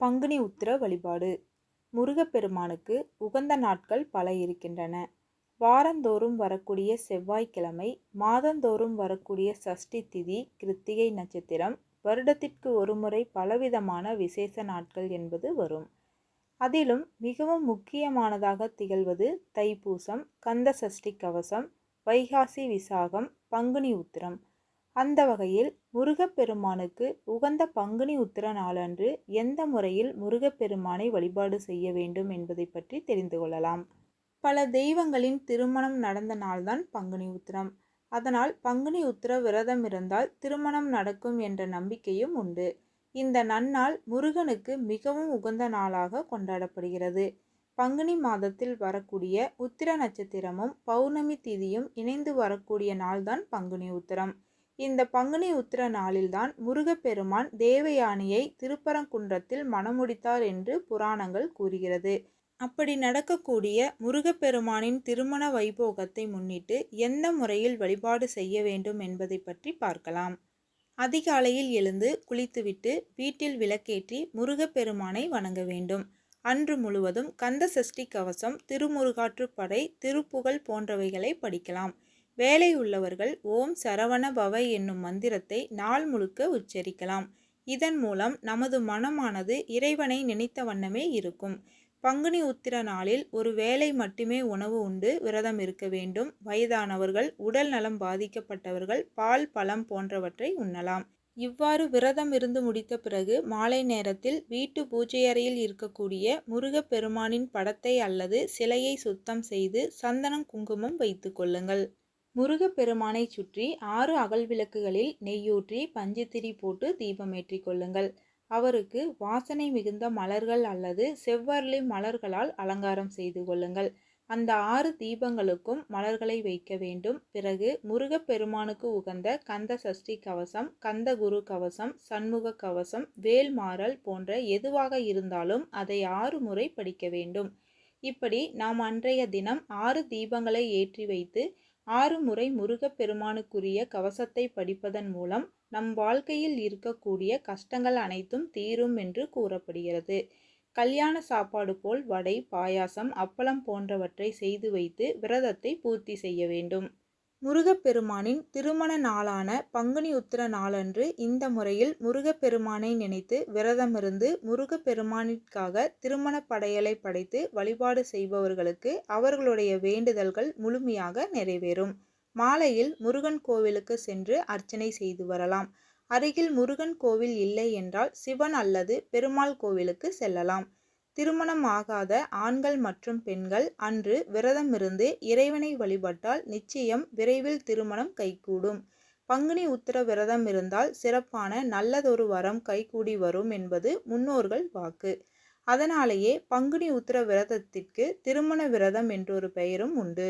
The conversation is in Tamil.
பங்குனி உத்திர வழிபாடு. முருகப்பெருமானுக்கு உகந்த நாட்கள் பல இருக்கின்றன. வாரந்தோறும் வரக்கூடிய செவ்வாய்க்கிழமை மாதந்தோறும் வரக்கூடிய சஷ்டி திதி கிருத்திகை நட்சத்திரம் வருடத்திற்கு ஒருமுறை பலவிதமான விசேஷ நாட்கள் என்பது வரும். அதிலும் மிகவும் முக்கியமானதாக திகழ்வது தைப்பூசம் கந்த சஷ்டி கவசம் வைகாசி விசாகம் பங்குனி உத்திரம். அந்த வகையில் முருகப்பெருமானுக்கு உகந்த பங்குனி உத்திர நாளன்று எந்த முறையில் முருகப்பெருமானை வழிபாடு செய்ய வேண்டும் என்பதை பற்றி தெரிந்து கொள்ளலாம். பல தெய்வங்களின் திருமணம் நடந்த நாள்தான் பங்குனி உத்திரம். அதனால் பங்குனி உத்திர விரதம் இருந்தால் திருமணம் நடக்கும் என்ற நம்பிக்கையும் உண்டு. இந்த நன்னாள் முருகனுக்கு மிகவும் உகந்த நாளாக கொண்டாடப்படுகிறது. பங்குனி மாதத்தில் வரக்கூடிய உத்திர நட்சத்திரமும் பௌர்ணமி திதியும் இணைந்து வரக்கூடிய நாள்தான் பங்குனி உத்திரம். இந்த பங்குனி உத்திர நாளில்தான் முருகப்பெருமான் தேவயானியை திருப்பரங்குன்றத்தில் மணமுடித்தார் என்று புராணங்கள் கூறுகிறது. அப்படி நடக்கக்கூடிய முருகப்பெருமானின் திருமண வைபோகத்தை முன்னிட்டு எந்த முறையில் வழிபாடு செய்ய வேண்டும் என்பதை பற்றி பார்க்கலாம். அதிகாலையில் எழுந்து குளித்துவிட்டு வீட்டில் விளக்கேற்றி முருகப்பெருமானை வணங்க வேண்டும். அன்று முழுவதும் கந்த சஷ்டி கவசம் திருமுருகாற்றுப்படை திருப்புகழ் போன்றவைகளை படிக்கலாம். வேலை உள்ளவர்கள் ஓம் சரவண பவ என்னும் மந்திரத்தை நாள் முழுக்க உச்சரிக்கலாம். இதன் மூலம் நமது மனமானது இறைவனை நினைத்த வண்ணமே இருக்கும். பங்குனி உத்திர நாளில் ஒரு வேளை மட்டுமே உணவு உண்டு விரதம் இருக்க வேண்டும். வயதானவர்கள் உடல் நலம் பாதிக்கப்பட்டவர்கள் பால் பழம் போன்றவற்றை உண்ணலாம். இவ்வாறு விரதம் இருந்து முடித்த பிறகு மாலை நேரத்தில் வீட்டு பூஜையறையில் இருக்கக்கூடிய முருகப்பெருமானின் படத்தை அல்லது சிலையை சுத்தம் செய்து சந்தனம் குங்குமம் வைத்து கொள்ளுங்கள். முருகப்பெருமானை சுற்றி ஆறு அகல் விளக்குகளில் நெய்யூற்றி பஞ்சுத்திரி போட்டு தீபமேற்றி கொள்ளுங்கள். அவருக்கு வாசனை மிகுந்த மலர்கள் அல்லது செவ்வரளி மலர்களால் அலங்காரம் செய்து கொள்ளுங்கள். அந்த ஆறு தீபங்களுக்கும் மலர்களை வைக்க வேண்டும். பிறகு முருகப்பெருமானுக்கு உகந்த கந்த சஷ்டி கவசம் கந்த குரு கவசம் சண்முக கவசம் வேல்மாறல் போன்ற எதுவாக இருந்தாலும் அதை ஆறு முறை படிக்க வேண்டும். இப்படி நாம் அன்றைய தினம் ஆறு தீபங்களை ஏற்றி வைத்து ஆறு முறை முருகப்பெருமானுக்குரிய கவசத்தை படிப்பதன் மூலம் நம் வாழ்க்கையில் இருக்கக்கூடிய கஷ்டங்கள் அனைத்தும் தீரும் என்று கூறப்படுகிறது. கல்யாண சாப்பாடு போல் வடை பாயாசம் அப்பளம் போன்றவற்றை செய்து வைத்து விரதத்தை பூர்த்தி செய்ய வேண்டும். முருகப்பெருமானின் திருமண நாளான பங்குனி உத்திர நாளன்று இந்த முறையில் முருகப்பெருமானை நினைத்து விரதமிருந்து முருகப்பெருமானிற்காக திருமண படையலை படைத்து வழிபாடு செய்பவர்களுக்கு அவர்களுடைய வேண்டுதல்கள் முழுமையாக நிறைவேறும். மாலையில் முருகன் கோவிலுக்கு சென்று அர்ச்சனை செய்து வரலாம். அருகில் முருகன் கோவில் இல்லை என்றால் சிவன் அல்லது பெருமாள் கோவிலுக்கு செல்லலாம். திருமணம் ஆகாத ஆண்கள் மற்றும் பெண்கள் அன்று விரதமிருந்து இறைவனை வழிபட்டால் நிச்சயம் விரைவில் திருமணம் கைகூடும். பங்குனி உத்திர விரதம் இருந்தால் சிறப்பான நல்லதொரு வரம் கைகூடி வரும் என்பது முன்னோர்கள் வாக்கு. அதனாலேயே பங்குனி உத்திர விரதத்திற்கு திருமண விரதம் என்றொரு பெயரும் உண்டு.